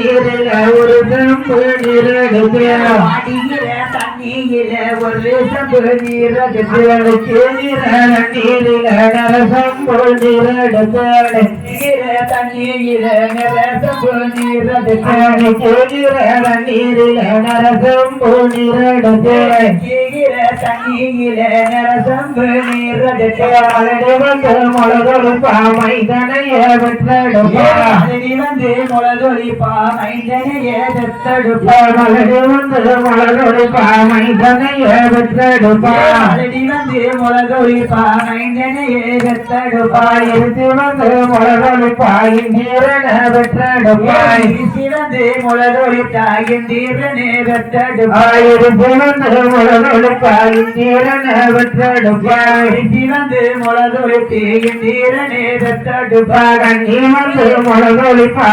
தண்ணீரில் ஒரு செம்பு நீரெடுத்து அடிகிற தண்ணியில ஒரு சம்பு நீரடுத்து நீரில் நரசம் போல் நீரெடுத்து அடிகிற தண்ணியில நிற சம்பு நீரடுத்து நீரில் நீரெடுத்து அடிகிற தண்ணியில நிற சம்பு வந்து முழகொரு பாமை தனைய வந்து முளதொலிப்பா மைந்தனைய தத்தடுப்பா மலடி வந்து முழகொரு பாமை தனைய பெற்றெடுப்பா வந்து முளதொலிப்பா மைந்தனைய தத்தடுப்பா இருத்தி வந்து முழகொரு பாயின் நீரன பெற்றெடுப்பாய் சிவந்து முளதொலித்தாயின் தீரனே தத்தடுப்பா இருத்தி வந்து முழகொரு பாயின் நீரன பெற்றெடுப்பாய் சிவந்து முளதொலித்தேயின் தீரனே தத்தடுப்பா கண்ணி வந்து முழகொரு பா